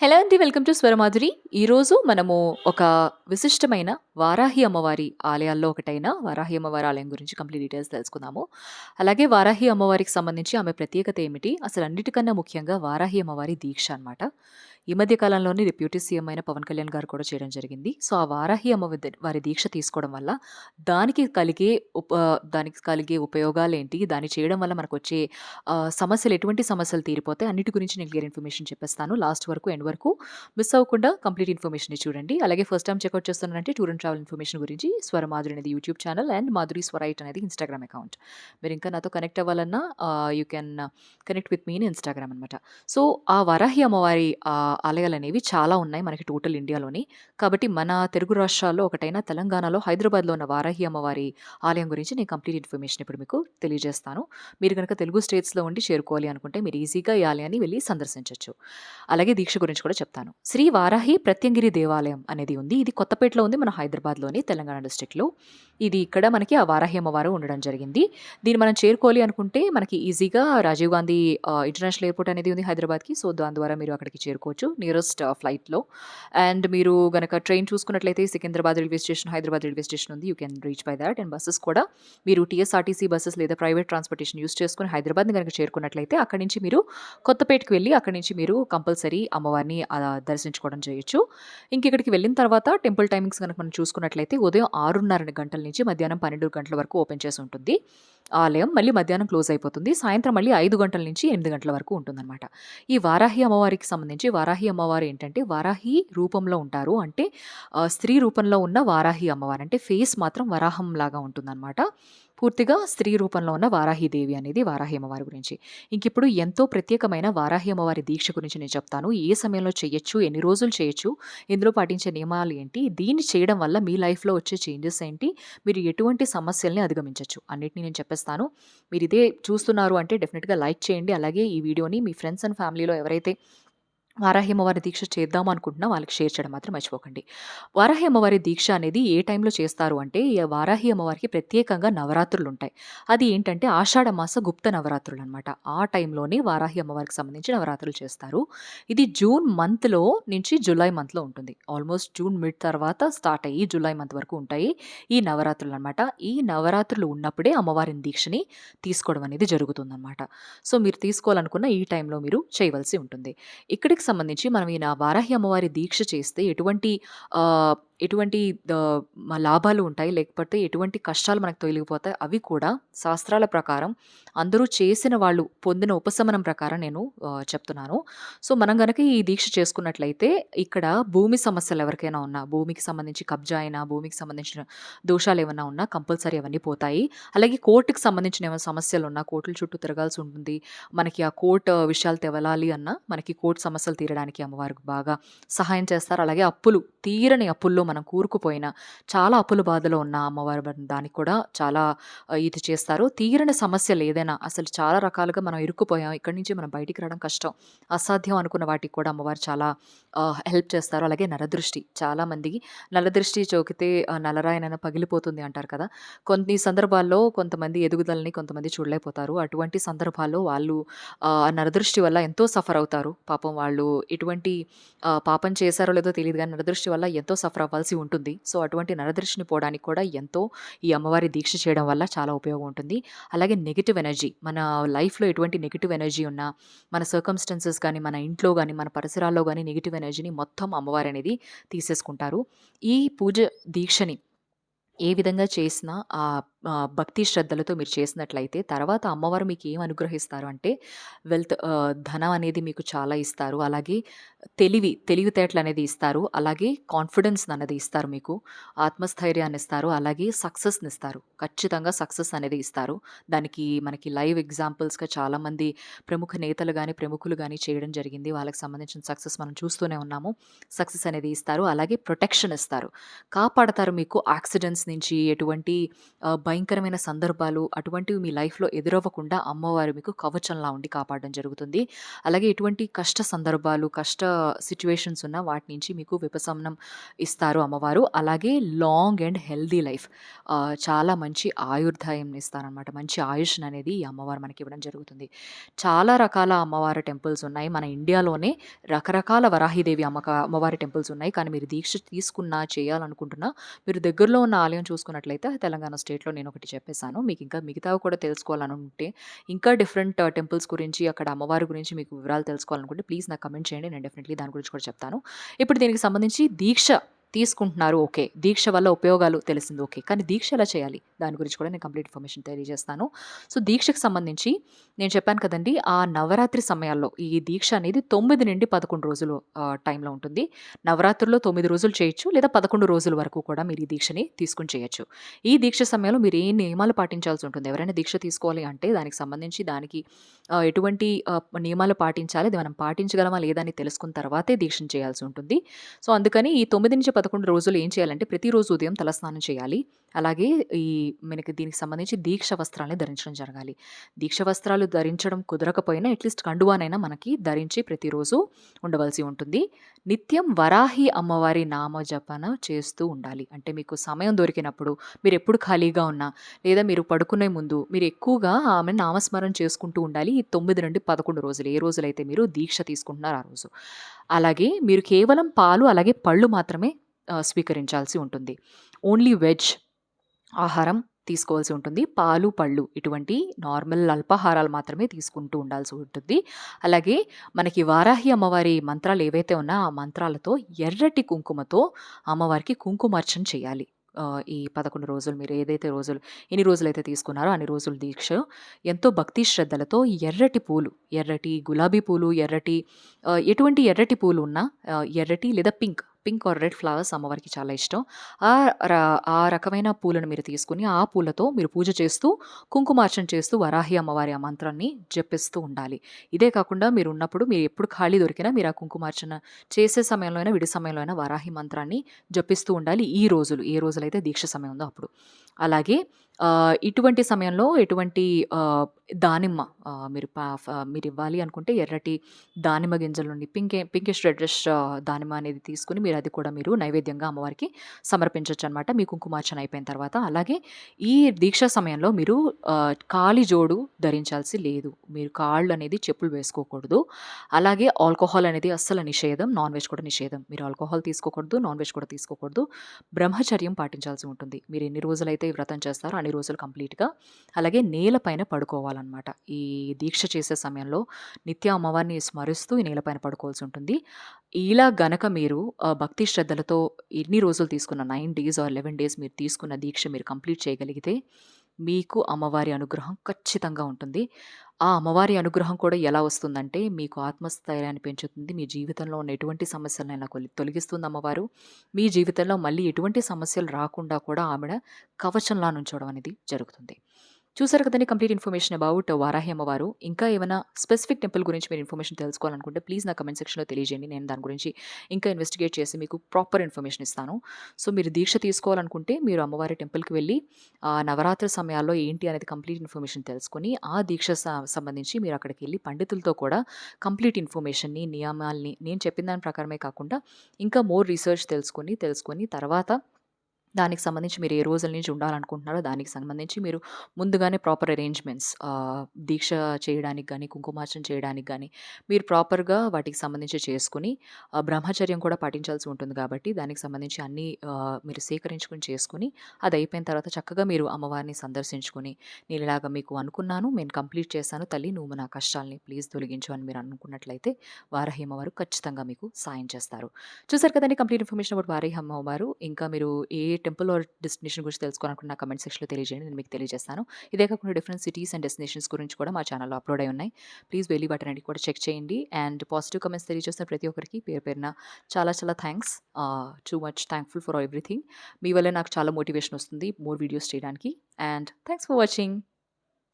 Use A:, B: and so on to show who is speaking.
A: Hello అండి welcome to Swaramadhuri. ఈరోజు మనము ఒక విశిష్టమైన వారాహి అమ్మవారి ఆలయాల్లో ఒకటైన వారాహి అమ్మవారి ఆలయం గురించి కంప్లీట్ డీటెయిల్స్ తెలుసుకుందాము. అలాగే వారాహి అమ్మవారికి సంబంధించి ఆమె ప్రత్యేకత ఏమిటి? అసలు అన్నిటికన్నా ముఖ్యంగా వారాహి అమ్మవారి దీక్ష అన్నమాట. ఈ మధ్య కాలంలోనే డిప్యూటీ సీఎం అయిన పవన్ కళ్యాణ్ గారు కూడా చేయడం జరిగింది. సో ఆ వారాహి అమ్మ వారి దీక్ష తీసుకోవడం వల్ల దానికి కలిగే ఉప దానికి కలిగే ఉపయోగాలు ఏంటి దాన్ని చేయడం వల్ల మనకు వచ్చే సమస్యలు ఎటువంటి సమస్యలు తీరిపోతాయి? అన్నిటి గురించి నేను క్లియర్ ఇన్ఫర్మేషన్ చెప్పేస్తాను. లాస్ట్ వరకు ఎండ్ వరకు మిస్ అవ్వకుండా కంప్లీట్ ఇన్ఫర్మేషన్ చూడండి. అలాగే ఫస్ట్ టైం చెక్అవుట్ చేస్తున్నానంటే టూర్ అండ్ ట్రావెల్ ఇన్ఫర్మేషన్ గురించి స్వర మాధురి అనేది యూట్యూబ్ ఛానల్ అండ్ మాధురి స్వరైట్ అనేది ఇన్స్టాగ్రామ్ అకౌంట్. మీరు ఇంకా నాతో కనెక్ట్ అవ్వాలన్నా you can connect with me in Instagram అనమాట సో ఆ వరాహి అమ్మవారి ఆ, ఆలయాలు అనేవి చాలా ఉన్నాయి మనకి టోటల్ ఇండియాలోని. కాబట్టి మన తెలుగు రాష్ట్రాల్లో ఒకటైన తెలంగాణలో హైదరాబాద్లో ఉన్న వారాహి అమ్మవారి ఆలయం గురించి నేను కంప్లీట్ ఇన్ఫర్మేషన్ ఇప్పుడు మీకు తెలియజేస్తాను. మీరు కనుక తెలుగు స్టేట్స్లో ఉండి చేరుకోవాలి అనుకుంటే మీరు ఈజీగా ఈ ఆలయాన్ని వెళ్ళి సందర్శించవచ్చు అలాగే దీక్ష గురించి కూడా చెప్తాను. శ్రీ వారాహి ప్రత్యంగిరి దేవాలయం అనేది ఉంది. ఇది కొత్తపేటలో ఉంది. మన హైదరాబాద్లోని తెలంగాణ డిస్ట్రిక్ట్లో. ఇది ఇక్కడ మనకి ఆ వారాహి అమ్మవారు ఉండడం జరిగింది. దీన్ని మనం చేరుకోవాలి అనుకుంటే మనకి ఈజీగా రాజీవ్ గాంధీ ఇంటర్నేషనల్ ఎయిర్పోర్ట్ అనేది ఉంది హైదరాబాద్కి. సో దాని ద్వారా మీరు అక్కడికి చేరుకోవచ్చు. నియరెస్ట్ ఫ్లైట్లో అండ్ మీరు గనక ట్రైన్ చూసుకున్నట్లయితే Secunderabad railway station Hyderabad railway station ఉంది. You can reach by that and buses కూడా మీరు టీఎస్ఆర్టీసీ బస్సెస్ లేదా ప్రైవేట్ ట్రాన్స్పోర్టేషన్ యూస్ చేసుకుని హైదరాబాద్ని కనుక చేరుకున్నట్లయితే అక్కడి నుంచి మీరు కొత్తపేటకి వెళ్ళి అక్కడి నుంచి మీరు కంపల్సరీ అమ్మవారిని దర్శించుకోవడం చేయొచ్చు. ఇంక ఇక్కడికి వెళ్ళిన తర్వాత టెంపుల్ టైమింగ్స్ కనుక మనం చూసుకున్నట్లయితే ఉదయం ఆరున్నర గంటల నుంచి మధ్యాహ్నం పన్నెండు గంటల వరకు ఓపెన్ చేసి ఉంటుంది. ఆలయం మళ్ళీ మధ్యాహ్నం క్లోజ్ అయిపోతుంది. సాయంత్రం మళ్ళీ ఐదు గంటల నుంచి ఎనిమిది గంటల వరకు ఉంటుందన్నమాట. ఈ వారాహి అమ్మవారికి సంబంధించి వారాహి అమ్మవారు ఏంటంటే వారాహి రూపంలో ఉంటారు అంటే స్త్రీ రూపంలో ఉన్న వారాహి అమ్మవారు. అంటే ఫేస్ మాత్రం వరాహం లాగా ఉంటుందన్నమాట. పూర్తిగా స్త్రీ రూపంలో ఉన్న వారాహి దేవి అనేది వారాహి అమ్మవారి గురించి. ఇంక ఇప్పుడు ఎంతో ప్రత్యేకమైన వారాహి అమ్మవారి దీక్ష గురించి నేను చెప్తాను. ఏ సమయంలో చేయొచ్చు ఎన్ని రోజులు చేయొచ్చు ఇందులో పాటించే నియమాలు ఏంటి దీన్ని చేయడం వల్ల మీ లైఫ్లో వచ్చే చేంజెస్ ఏంటి మీరు ఎటువంటి సమస్యల్ని అధిగమించవచ్చు అన్నిటిని నేను చెప్పేస్తాను. మీరు ఇదే చూస్తున్నారు అంటే డెఫినెట్గా లైక్ చేయండి. అలాగే ఈ వీడియోని మీ ఫ్రెండ్స్ అండ్ ఫ్యామిలీలో ఎవరైతే వారాహి అమ్మవారి దీక్ష చేద్దాం అనుకుంటున్నా వాళ్ళకి షేర్ చేయడం మాత్రం మర్చిపోకండి. వారాహి అమ్మవారి దీక్ష అనేది ఏ టైంలో చేస్తారు అంటే వారాహి అమ్మవారికి ప్రత్యేకంగా నవరాత్రులు ఉంటాయి అది ఏంటంటే ఆషాఢ మాస గుప్త నవరాత్రులు అనమాట ఆ టైంలోనే వారాహి అమ్మవారికి సంబంధించి నవరాత్రులు చేస్తారు. ఇది జూన్ మంత్లో నుంచి జూలై మంత్లో ఉంటుంది. ఆల్మోస్ట్ జూన్ మిడ్ తర్వాత స్టార్ట్ అయ్యి జూలై మంత్ వరకు ఉంటాయి ఈ నవరాత్రులు అనమాట ఈ నవరాత్రులు ఉన్నప్పుడే అమ్మవారిని దీక్షని తీసుకోవడం అనేది జరుగుతుందన్నమాట. సో మీరు తీసుకోవాలనుకున్న ఈ టైంలో మీరు చేయవలసి ఉంటుంది. ఇక్కడికి సంబంధించి మనం ఈ నా వారాహి అమ్మవారి దీక్ష చేస్తే ఎటువంటి ఎటువంటి లాభాలు ఉంటాయి లేకపోతే ఎటువంటి కష్టాలు మనకు తొలగిపోతాయి అవి కూడా శాస్త్రాల ప్రకారం అందరూ చేసిన వాళ్ళు పొందిన ఉపశమనం ప్రకారం నేను చెప్తున్నాను. సో మనం కనుక ఈ దీక్ష చేసుకున్నట్లయితే ఇక్కడ భూమి సమస్యలు ఎవరికైనా ఉన్నా భూమికి సంబంధించి కబ్జా అయినా భూమికి సంబంధించిన దోషాలు ఏమైనా ఉన్నా కంపల్సరీ అవన్నీ పోతాయి. అలాగే కోర్టుకి సంబంధించిన ఏమైనా సమస్యలు ఉన్నా కోర్టుల చుట్టూ తిరగాల్సి ఉంటుంది. మనకి ఆ కోర్టు విషయాలు తెవలాలి అన్నా మనకి కోర్టు సమస్యలు తీరడానికి అమ్మవారికి బాగా సహాయం చేస్తారు. అలాగే అప్పులు తీరని అప్పుల్లో మనం కూరుకుపోయిన చాలా అప్పుల బాధలో ఉన్న అమ్మవారు దానికి కూడా చాలా ఇది చేస్తారు. తీరని సమస్యలు ఏదైనా అసలు చాలా రకాలుగా మనం ఇరుక్కుపోయాం. ఇక్కడి నుంచి మనం బయటికి రావడం కష్టం. అసాధ్యం అనుకున్న వాటికి కూడా అమ్మవారు చాలా హెల్ప్ చేస్తారు. అలాగే నరదృష్టి చాలా మందికి చోకితే నలరాయన పగిలిపోతుంది అంటారు కదా. కొన్ని సందర్భాల్లో కొంతమంది ఎదుగుదలని కొంతమంది చూడలేకపోతారు. అటువంటి సందర్భాల్లో వాళ్ళు నరదృష్టి వల్ల ఎంతో సఫర్ అవుతారు. పాపం వాళ్ళు ఎటువంటి పాపం చేశారో లేదో తెలియదు కానీ నరదృష్టి వల్ల ఎంతో సఫర్ అవ్వాల్సి ఉంటుంది. సో అటువంటి నరదృష్టిని పోవడానికి కూడా ఎంతో ఈ అమ్మవారి దీక్ష చేయడం వల్ల చాలా ఉపయోగం ఉంటుంది. అలాగే నెగిటివ్ ఎనర్జీ మన లైఫ్లో ఎటువంటి నెగిటివ్ ఎనర్జీ ఉన్నా మన సర్కమ్స్టెన్సెస్ కానీ మన ఇంట్లో కానీ మన పరిసరాల్లో కానీ నెగిటివ్ ఎనర్జీని మొత్తం అమ్మవారి అనేది తీసేసుకుంటారు. ఈ పూజ దీక్షని ఏ విధంగా చేసినా ఆ, భక్తి శ్రద్ధలతో మీరు చేసినట్లయితే తర్వాత అమ్మవారు మీకు ఏం అనుగ్రహిస్తారు అంటే వెల్త్ ధనం అనేది మీకు చాలా ఇస్తారు. అలాగే తెలివి తెలివితేటలు అనేది ఇస్తారు. అలాగే కాన్ఫిడెన్స్ అనేది ఇస్తారు మీకు. ఆత్మస్థైర్యాన్ని ఇస్తారు. అలాగే సక్సెస్ని ఇస్తారు. ఖచ్చితంగా సక్సెస్ అనేది ఇస్తారు. దానికి మనకి లైవ్ ఎగ్జాంపుల్స్గా చాలామంది ప్రముఖ నేతలు కానీ ప్రముఖులు కానీ చేయడం జరిగింది. వాళ్ళకి సంబంధించిన సక్సెస్ మనం చూస్తూనే ఉన్నాము. సక్సెస్ అనేది ఇస్తారు. అలాగే ప్రొటెక్షన్ ఇస్తారు. కాపాడతారు మీకు. యాక్సిడెంట్స్ నుంచి ఎటువంటి భయంకరమైన సందర్భాలు అటువంటివి మీ లైఫ్‌లో ఎదురవ్వకుండా అమ్మవారు మీకు కవచంలా ఉండి కాపాడడం జరుగుతుంది. అలాగే ఎటువంటి కష్ట సందర్భాలు, కష్ట సిచ్యువేషన్స్ ఉన్న వాటి నుంచి మీకు ఉపశమనం ఇస్తారు అమ్మవారు. అలాగే లాంగ్ అండ్ హెల్దీ లైఫ్ చాలా మంచి ఆయుర్దాయం ఇస్తారనమాట. మంచి ఆయుష్‌ననేది ఈ అమ్మవారు మనకి ఇవ్వడం జరుగుతుంది. చాలా రకాల అమ్మవారి టెంపుల్స్ ఉన్నాయి. మన ఇండియాలోనే రకరకాల వరాహిదేవి అమ్మక అమ్మవారి టెంపుల్స్ ఉన్నాయి. కానీ మీరు దీక్ష తీసుకున్నా, చేయాలనుకుంటున్నా మీరు దగ్గరలో ఉన్న ఆలయం చూసుకున్నట్లయితే తెలంగాణ స్టేట్‌లో నేను ఒకటి చెప్పేసాను. మీకు ఇంకా మిగతావి కూడా తెలుసుకోవాలనుకుంటే ఇంకా డిఫరెంట్ టెంపుల్స్ గురించి, అక్కడ అమ్మవారి గురించి మీకు వివరాలు తెలుసుకోవాలనుకుంటే ప్లీజ్ నాకు కమెంట్ చేయండి. నేను డెఫినెట్‌లీ దాని గురించి కూడా చెప్తాను. ఇప్పుడు దీనికి సంబంధించి దీక్ష తీసుకుంటున్నారు ఓకే. దీక్ష వల్ల ఉపయోగాలు తెలిసింది ఓకే. కానీ దీక్ష ఎలా చేయాలి? దాని గురించి కూడా నేను కంప్లీట్ ఇన్ఫర్మేషన్ తెలియజేస్తాను. సో, దీక్షకు సంబంధించి నేను చెప్పాను కదండీ! ఆ నవరాత్రి సమయాల్లో ఈ దీక్ష అనేది 9-11 రోజులు టైంలో ఉంటుంది. నవరాత్రుల్లో తొమ్మిది రోజులు చేయొచ్చు. లేదా 11 రోజుల వరకు కూడా మీరు ఈ దీక్షని తీసుకొని చేయొచ్చు. ఈ దీక్ష సమయంలో మీరు ఏ నియమాలు పాటించాల్సి ఉంటుంది. ఎవరైనా దీక్ష తీసుకోవాలి అంటే దానికి సంబంధించి దానికి ఎటువంటి నియమాలు పాటించాలి. అది మనం పాటించగలమా లేదా అని తెలుసుకున్న తర్వాతే దీక్షను చేయాల్సి ఉంటుంది. సో, అందుకని ఈ తొమ్మిది నుంచి 9-11 రోజులు ఏం చేయాలంటే ప్రతిరోజు ఉదయం తలస్నానం చేయాలి. అలాగే ఈ మనకి దీనికి సంబంధించి దీక్ష వస్త్రాలని ధరించడం జరగాలి. దీక్ష వస్త్రాలు ధరించడం కుదరకపోయినా అట్‌లీస్ట్ కండువానైనా మనకి ధరించి ప్రతిరోజు ఉండవలసి ఉంటుంది. నిత్యం వరాహి అమ్మవారి నామ జపన చేస్తూ ఉండాలి. అంటే మీకు సమయం దొరికినప్పుడు, మీరు ఎప్పుడు ఖాళీగా ఉన్నా, లేదా మీరు పడుకునే ముందు మీరు ఎక్కువగా ఆమె నామస్మరణ చేసుకుంటూ ఉండాలి. ఈ 9-11 రోజులు ఏ రోజులైతే మీరు దీక్ష తీసుకుంటున్నారు ఆ రోజు. అలాగే మీరు కేవలం పాలు అలాగే పళ్ళు మాత్రమే స్వీకరించాల్సి ఉంటుంది. ఓన్లీ వెజ్ ఆహారం తీసుకోవాల్సి ఉంటుంది. పాలు, పళ్ళు ఇటువంటి నార్మల్ అల్పాహారాలు మాత్రమే తీసుకుంటూ ఉండాల్సి ఉంటుంది. అలాగే మనకి వారాహి అమ్మవారి మంత్రాలు ఏవైతే ఉన్నా ఆ మంత్రాలతో ఎర్రటి కుంకుమతో అమ్మవారికి కుంకుమార్చన చేయాలి. ఈ 11 రోజులు మీరు ఏదైతే రోజులు ఎన్ని రోజులైతే తీసుకున్నారో అన్ని రోజులు దీక్ష ఎంతో భక్తి శ్రద్ధలతో ఎర్రటి పూలు, ఎర్రటి గులాబీ పూలు, ఎర్రటి ఎటువంటి ఎర్రటి పూలు ఉన్నా ఎర్రటి లేదా pink, pink or red flowers అమ్మవారికి చాలా ఇష్టం. ఆ ర ఆ రకమైన పూలను మీరు తీసుకొని ఆ పూలతో మీరు పూజ చేస్తూ, కుంకుమార్చన చేస్తూ వరాహి అమ్మవారి ఆ మంత్రాన్ని జపిస్తూ ఉండాలి. ఇదే కాకుండా మీరు ఉన్నప్పుడు మీరు ఎప్పుడు ఖాళీ దొరికినా మీరు ఆ కుంకుమార్చన చేసే సమయంలో అయినా, విడి సమయంలో అయినా వరాహి మంత్రాన్ని జపిస్తూ ఉండాలి. ఈ రోజులు ఏ రోజులైతే దీక్ష సమయం ఉందో అప్పుడు. అలాగే ఇటువంటి సమయంలో ఎటువంటి దానిమ్మ మీరు పా ఫ మీరివ్వాలి అనుకుంటే ఎర్రటి దానిమ్మ గింజల నుండి పింకే పింకిష్ రెడ్డిష్ దానిమ్మ అనేది తీసుకొని మీరు అది కూడా మీరు నైవేద్యంగా అమ్మవారికి సమర్పించవచ్చు అనమాట మీ కుంకుమార్చన అయిపోయిన తర్వాత. అలాగే ఈ దీక్ష సమయంలో మీరు కాలి జోడు ధరించాల్సి లేదు. మీరు కాళ్ళు అనేది చెప్పులు వేసుకోకూడదు. అలాగే ఆల్కహాల్ అనేది అస్సలు నిషేధం. నాన్ వెజ్ కూడా నిషేధం. మీరు ఆల్కహాల్ తీసుకోకూడదు. నాన్ వెజ్ కూడా తీసుకోకూడదు. బ్రహ్మచర్యం పాటించాల్సి ఉంటుంది. మీరు ఎన్ని రోజులైతే ఈ వ్రతం చేస్తారో అన్ని రోజులు కంప్లీట్‌గా. అలాగే నేలపైన పడుకోవాలన్నమాట ఈ దీక్ష చేసే సమయంలో నిత్య అమ్మవారిని స్మరిస్తూ ఈ నేలపైన పడుకోవాల్సి ఉంటుంది. ఇలా గనక మీరు భక్తి శ్రద్ధలతో ఎన్ని రోజులు తీసుకున్న నైన్ డేస్ ఆర్ 11 డేస్ మీరు తీసుకున్న దీక్ష మీరు కంప్లీట్ చేయగలిగితే మీకు అమ్మవారి అనుగ్రహం ఖచ్చితంగా ఉంటుంది. ఆ అమ్మవారి అనుగ్రహం కూడా ఎలా వస్తుందంటే మీకు ఆత్మస్థైర్యాన్ని పెంచుతుంది. మీ జీవితంలో ఉన్న ఎటువంటి సమస్యలనైనా కొలి తొలగిస్తుంది అమ్మవారు. మీ జీవితంలో మళ్ళీ ఎటువంటి సమస్యలు రాకుండా కూడా ఆవిడ కవచంలా నుంచోవడం అనేది జరుగుతుంది. చూసారు కదండి కంప్లీట్ ఇన్ఫర్మేషన్ అబౌట్ వారాహి అమ్మవారు. ఇంకా ఏమైనా స్పెసిఫిక్ టెంపుల్ గురించి మీరు ఇన్ఫర్మేషన్ తెలుసుకోవాలనుకుంటే ప్లీజ్ నా కమెంట్ సెక్షన్‌లో తెలియజేయండి. నేను దాని గురించి ఇంకా ఇన్వెస్టిగేట్ చేసి మీకు ప్రాపర్ ఇన్ఫర్మేషన్ ఇస్తాను. సో, మీరు దీక్ష తీసుకోవాలనుకుంటే మీరు అమ్మవారి టెంపుల్‌కి వెళ్ళి నవరాత్రి సమయాల్లో ఏంటి అనేది కంప్లీట్ ఇన్ఫర్మేషన్ తెలుసుకొని ఆ దీక్ష స సంబంధించి మీరు అక్కడికి వెళ్ళి పండితులతో కూడా కంప్లీట్ ఇన్ఫర్మేషన్‌ని, నియమాల్ని నేను చెప్పిన దాని ప్రకారమే కాకుండా ఇంకా మోర్ రీసెర్చ్ తెలుసుకొని, తెలుసుకొని తర్వాత దానికి సంబంధించి మీరు ఏ రోజుల నుంచి ఉండాలనుకుంటున్నారో దానికి సంబంధించి మీరు ముందుగానే ప్రాపర్ అరేంజ్‌మెంట్స్ దీక్ష చేయడానికి కానీ కుంకుమార్చన చేయడానికి కానీ మీరు ప్రాపర్‌గా వాటికి సంబంధించి చేసుకుని బ్రహ్మచర్యం కూడా పాటించాల్సి ఉంటుంది కాబట్టి దానికి సంబంధించి అన్నీ మీరు సేకరించుకొని చేసుకుని అది అయిపోయిన తర్వాత చక్కగా మీరు అమ్మవారిని సందర్శించుకొని నేను ఇలాగ మీకు అనుకున్నాను. నేను కంప్లీట్ చేశాను తల్లి నువ్వు నా కష్టాల్ని ప్లీజ్ తొలగించు అని మీరు అనుకున్నట్లయితే వారాహి అమ్మవారు ఖచ్చితంగా మీకు సాయం చేస్తారు. చూసారు కదండి కంప్లీట్ ఇన్ఫర్మేషన్ అబౌట్ వారాహి అమ్మవారు. ఇంకా మీరు ఏ టెంపుల్ ఆర్ డెస్టినేషన్ గురించి తెలుసుకోవాలనుకుంటే నా కమెంట్ సెక్షన్‌లో తెలియజేయండి. నేను మీకు తెలియజేస్తాను. ఇదే కాకుండా డిఫరెంట్ సిటీస్ అండ్ డెస్టినేషన్స్ గురించి కూడా మా ఛానల్లో అప్‌లోడ్ అయి ఉన్నాయి. ప్లీజ్ వెళ్ళి వాటన్నిటిని కూడా చెక్ చేయండి. అండ్ పాజిటివ్ కమెంట్స్ తెలియజేస్తున్న ప్రతి ఒక్కరికి పేరు పేరున చాలా చాలా thanks too much thankful for everything. మీ వల్ల నాకు చాలా మోటివేషన్ వస్తుంది మోర్ వీడియోస్ చేయడానికి. And thanks for watching.